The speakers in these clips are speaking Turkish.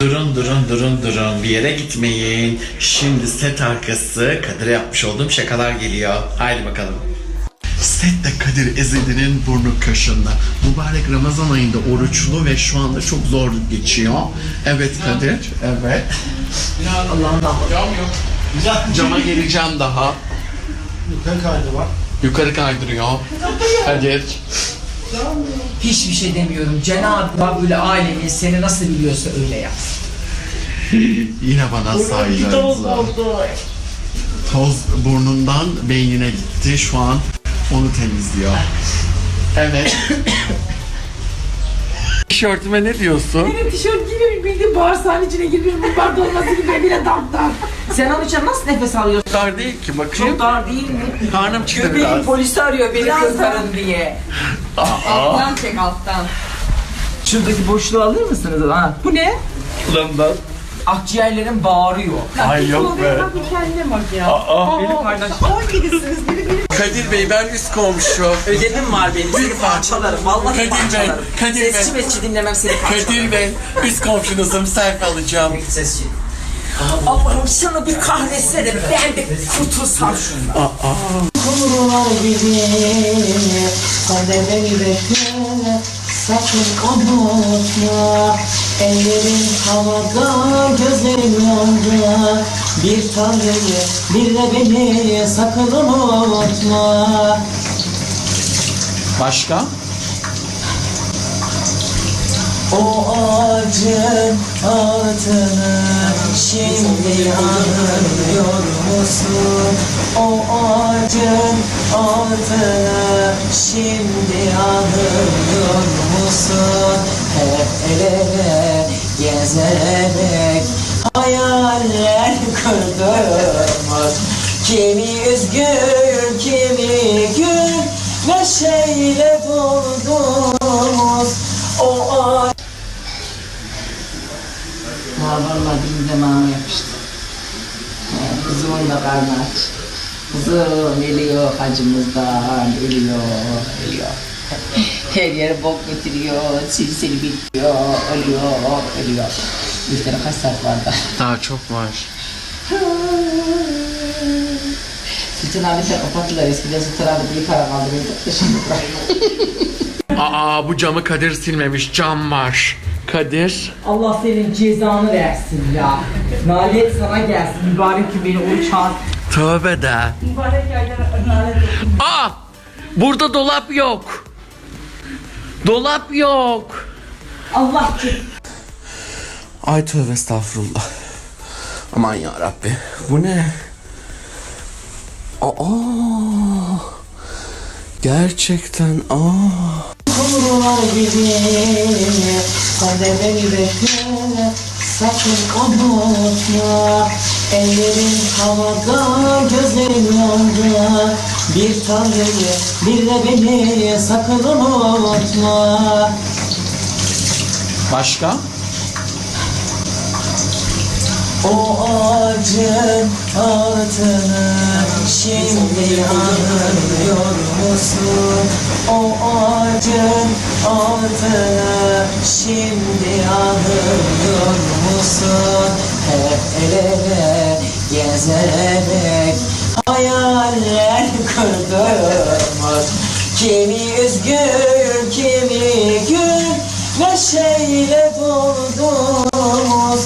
Durun durun durun durun bir yere gitmeyin. Şimdi set arkası Kadir'e yapmış olduğum şakalar geliyor. Haydi bakalım. Sette Kadir Ezeli'nin burnu kaşında. Mübarek Ramazan ayında oruçlu ve şu anda çok zor geçiyor. Evet Kadir, evet. Allah'ım da. Cama geleceğim daha. Yukarı kaydı var. Yukarı kaydırıyor. Kadir. Hiçbir şey demiyorum. Cenab-ı böyle alemin seni nasıl biliyorsa öyle yap. Yine bana sayılarınızı. Toz burnundan beynine gitti. Şu an onu temizliyor. Evet. Tişörtüme ne diyorsun? Benim tişört gibi bildiğin bağırsağın içine girmiş mübar dolması gibi evine damdan. Sen onun için nasıl nefes alıyorsun? Dar değil ki bakayım. Çok dar değil mi? Karnım çıktı Köpeğin biraz. polisi arıyor beni kızların diye. Alttan çek alttan. Şuradaki boşluğu alır mısınız? Ha. Bu ne? Ulan ben. Akciğerlerim bağırıyor. Ay yok be. Bir kendine bak ya. Benim kardeşim. 17'siniz biri biri. Kadir Bey ben üst komşu. Ödevim var benim. Seni parçalarım. Vallahi Kadir Bey, parçalarım. Kadir Bey. Sesçi mesçi dinlemem seni parçalarım. Kadir Bey üst komşunuzum selfie alacağım. Sesçi. Allah'ım sana bir kahretse de ben de kurtulsam şundan. Kumrular gibi Sakın unutma Ellerin havada gözlerim yandı Bir tanrıyı bir de beni sakın unutma Başka? O ağacın altını şimdi anlıyor musun? O ağacın altını şimdi anlıyor Ha vallahi benim demama yapıştı. Kızımın da karnı aç. Kızım ölüyor acımızdan, ölüyor, ölüyor. Her yere bok götürüyor, silsili bitiyor, ölüyor, ölüyor. Üstüne kaç saat var da. Daha çok var. Sütün abi sen kapattılar eskiden sütün abi bir para bırak. Aa bu camı Kadir silmemiş. Cam var. Kadir. Allah senin cezanı versin ya. Nalet sana gelsin. Mübarek gün beni oruç al. Tövbe de. Mübarek yerlere nalet olsun. Aa! Burada dolap yok. Dolap yok. Allah ki. Ay tövbe estağfurullah. Aman ya Rabbi. Bu ne? Aa! Gerçekten aa. Gibi kadehleri bekle Sakın unutma Ellerin havada gözlerim yandı Bir tanrıyı bir de beni sakın unutma. Başka? O ağacın altını şimdi anlıyor musun? O ağacın altını şimdi anlıyor musun? Hep el ele gezerek hayaller kurdurmuş. Kimi üzgün, kimi gül neşeyle doldurmuş.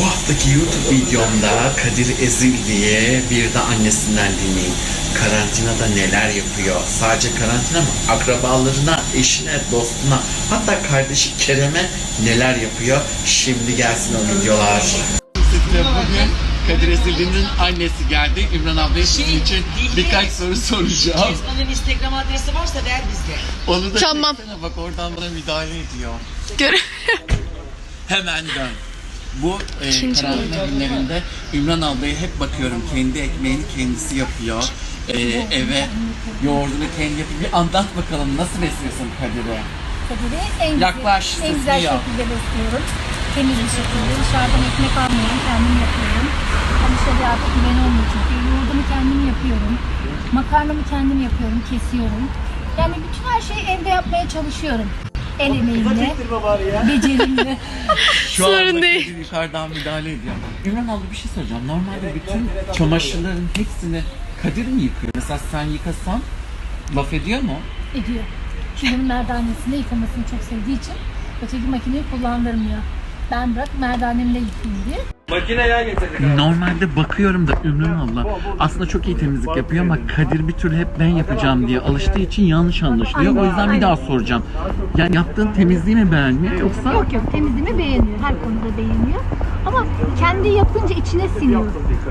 Bu haftaki YouTube videomda Kadir Ezil diye bir de annesinden dinleyin. Karantinada neler yapıyor? Sadece karantina mı? Akrabalarına, eşine, dostuna, hatta kardeşi Kerem'e neler yapıyor? Şimdi gelsin o videolar. Kadir Ezil'in annesi geldi. İmran ablaya sizin için birkaç soru soracağım. Onun Instagram adresi varsa ver bizde. Onu da Tamam. çeksene bak oradan bana müdahale ediyor. Gör. Hemen dön. Bu e, İkinci karantina günlerinde Ümran ablaya hep bakıyorum. Kendi ekmeğini kendisi yapıyor. E, eve yoğurdunu kendi yapıyor. Bir anlat bakalım nasıl besliyorsun Kadir'i? Kadir'i en, Yaklaş, en güzel şekilde besliyorum. Temiz bir şekilde. Dışarıdan ekmek almıyorum. Kendim yapıyorum. Alışveriş artık güven olmuyor çünkü. Yoğurdumu kendim yapıyorum. Makarnamı kendim yapıyorum. Kesiyorum. Yani bütün her şeyi evde yapmaya çalışıyorum. El emeğimle, Çektirme bari ya. becerimle. Şu anda Kadir yukarıdan müdahale ediyor. Ümran abla bir şey soracağım. Normalde bütün çamaşırların hepsini Kadir mi yıkıyor? Mesela sen yıkasan laf ediyor mu? ediyor. Çünkü bunun merdanesinde yıkamasını çok sevdiği için öteki makineyi kullandırmıyor. Ben bırak merdanemle yıkayayım diye. Makine yağ getirdik. Normalde bakıyorum da Ümran abla aslında çok iyi temizlik yapıyor ama Kadir bir türlü hep ben yapacağım diye alıştığı için yanlış anlaşılıyor. O yüzden bir daha soracağım. Yani yaptığın temizliği mi beğenmiyor yoksa? Yok yok temizliğimi beğeniyor. Her konuda beğeniyor. Ama kendi yapınca içine siniyor.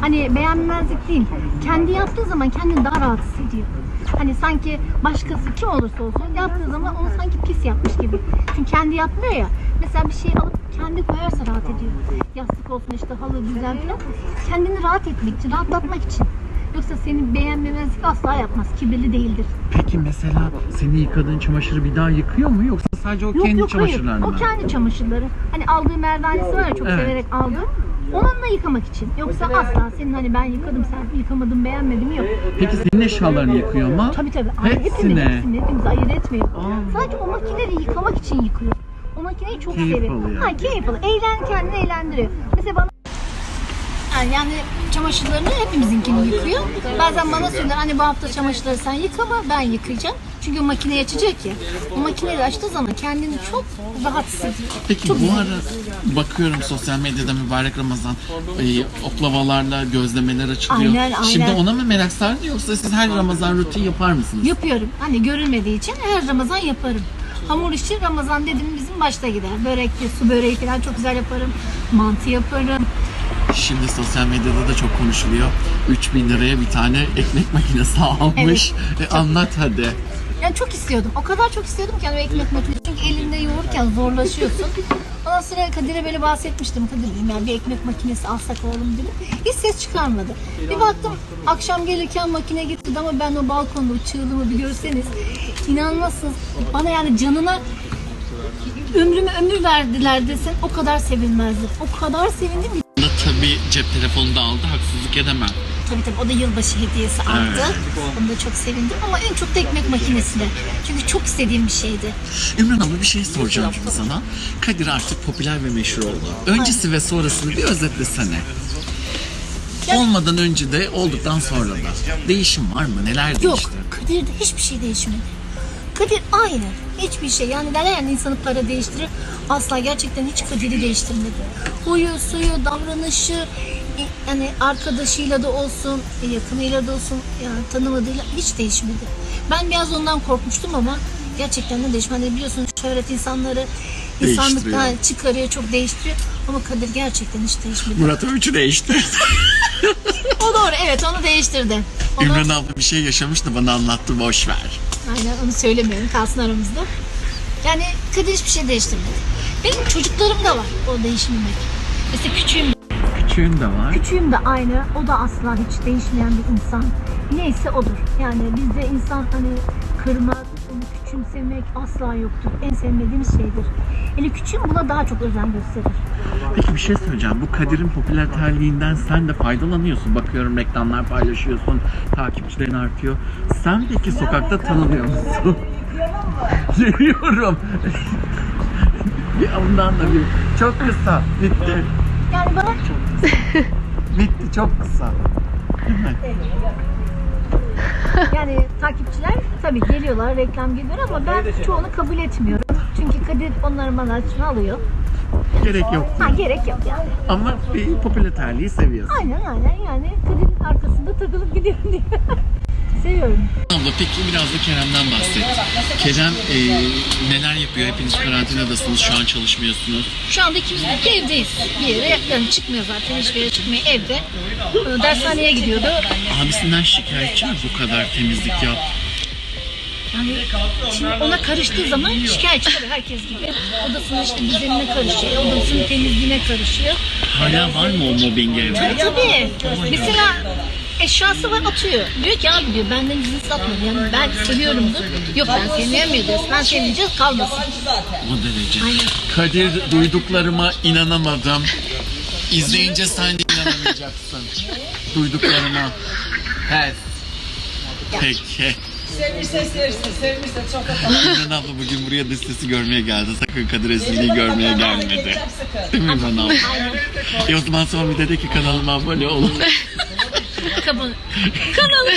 Hani beğenmezlik değil. Kendi yaptığı zaman kendini daha rahat hissediyor. Hani sanki başkası kim olursa olsun yaptığı zaman onu sanki pis yapmış gibi. Çünkü kendi yapmıyor ya. Mesela bir şey alıp kendi koyarsa rahat ediyor. Yastık olsun işte halı düzen falan. Kendini rahat etmek için, rahatlatmak için. Yoksa seni beğenmemezlik asla yapmaz. Kibirli değildir. Peki mesela senin yıkadığın çamaşırı bir daha yıkıyor mu yoksa sadece o Yok kendi yok hayır. çamaşırlarını O mı? kendi çamaşırları. Hani aldığı merdanesi var ya çok Evet. severek aldığı. Onunla yıkamak için. Yoksa asla senin hani ben yıkadım sen yıkamadın beğenmedim yok. Peki senin eşyalarını yıkıyor mu? Tabii tabii. Ay, Hepsine. Hepsini, hepsini, hepimizi ayırt etmiyor. Aa. Sadece o makineleri yıkamak için yıkıyor. Makineyi çok Keyif seviyor. alıyor. Ha keyif alıyor. Eğlen kendini eğlendiriyor. Mesela bana yani, çamaşırlarını hepimizinkini yıkıyor. Bazen bana söyler hani bu hafta çamaşırları sen yıkama ben yıkayacağım. Çünkü makineyi açacak ya. O makineyi açtığı zaman kendini çok rahat hissediyor. Peki Çok bu güzel. ara bakıyorum sosyal medyada mübarek Ramazan e, oklavalarla gözlemeler açılıyor. Aynen, aynen. Şimdi ona mı merak sardı yoksa siz her Ramazan rutin yapar mısınız? Yapıyorum. Hani görülmediği için her Ramazan yaparım. Hamur işi Ramazan dedim bizim başta gider. Börekli, su böreği falan çok güzel yaparım. Mantı yaparım. Şimdi sosyal medyada da çok konuşuluyor. 3000 liraya bir tane ekmek makinesi almış. E, anlat hadi. Yani çok istiyordum. O kadar çok istiyordum ki hani ekmek makinesi. Çünkü elinde yoğururken zorlaşıyorsun. Ondan sonra Kadir'e böyle bahsetmiştim. Kadir dedim yani bir ekmek makinesi alsak oğlum dedim. Hiç ses çıkarmadı. Bir baktım akşam gelirken makine getirdi ama ben o balkonda o çığlığımı bir görseniz inanmazsınız. Bana yani canına ömrüme ömür verdiler desen o kadar sevinmezdim. O kadar sevindim ki. Tabii cep telefonu da aldı haksızlık edemem. Tabii tabii o da yılbaşı hediyesi aldı. Onu da çok sevindim ama en çok da ekmek makinesine. Çünkü çok istediğim bir şeydi. Ümran abla bir şey soracağım şimdi sana. Kadir artık popüler ve meşhur oldu. Öncesi ve sonrasını bir özetlesene. Olmadan önce de olduktan sonra da. Değişim var mı? Neler değişti? Yok Kadir'de hiçbir şey değişmedi. Kadir aynı. Hiçbir şey. Yani derler yani insanı para değiştirir. Asla gerçekten hiç Kadir'i değiştirmedi. Huyu, suyu, davranışı, yani arkadaşıyla da olsun, yakınıyla da olsun, yani tanımadığıyla hiç değişmedi. Ben biraz ondan korkmuştum ama gerçekten de değişmedi. Hani biliyorsunuz şöhret insanları insanlıktan çıkarıyor, çok değiştiriyor. Ama Kadir gerçekten hiç değişmedi. Murat Övüç'ü değişti. O doğru, evet onu değiştirdi. Onu, Ümran abla bir şey yaşamış da bana anlattı boş ver. Aynen onu söylemiyorum kalsın aramızda. Yani Kadir hiçbir şey değiştirmedi. Benim çocuklarım da var o değişmemek. Mesela küçüğüm, Küçüğün de var. küçüğüm de aynı. O da asla hiç değişmeyen bir insan. Neyse odur. Yani bizde insan hani kırmak, onu küçümsemek asla yoktur. En sevmediğimiz şeydir. Yani küçüğüm buna daha çok özen gösterir. Peki bir şey söyleyeceğim. Bu Kadir'in popülerliğinden sen de faydalanıyorsun. Bakıyorum reklamlar paylaşıyorsun. Takipçilerin artıyor. Sen peki sokakta tanınıyor musun? Geliyorum. bir ondan da bir. Çok kısa. Bitti. Yani bana Bitti çok kısa. yani takipçiler tabii geliyorlar reklam geliyor ama ben çoğunu kabul etmiyorum. Çünkü Kadir onların bana açını alıyor. Gerek yok. Ha gerek yok yani. Ama bir popülerliği seviyorsun. Aynen aynen yani Kadir'in arkasında takılıp gidiyorum diye. Seviyorum. Abla peki biraz da Kerem'den bahset. Kerem e, neler yapıyor? Hepiniz karantinadasınız. Şu an çalışmıyorsunuz. Şu anda ikimiz birlikte evdeyiz. Bir yere yani çıkmıyor zaten hiçbir yere çıkmıyor evde. Ee, Dershaneye gidiyordu. Abisinden şikayetçi mi bu kadar temizlik yap? Yani şimdi ona karıştığı zaman şikayetçi tabii herkes gibi. Odasının işte düzenine karışıyor, odasının temizliğine karışıyor. Hala var mı o mobbing evde? Tabii. Mesela eşyası var atıyor. Diyor ki abi diyor benden izin satmadı. Yani ben seviyorumdur. Yok ben sevmiyorum ya diyorsun. Ben sevmeyeceğiz kalmasın. O derece. Aynen. Kadir duyduklarıma inanamadım. İzleyince sen de inanamayacaksın. Duyduklarıma. Pes. Peki. Sevirse sevsin, sevmişse çok da İmran abla bugün buraya dış sesi görmeye geldi. Sakın Kadir Ezil'i görmeye gelmedi. Değil mi İmran abla? E o zaman sonra bir dedi ki kanalıma abone olun. Kabul. Kanalı.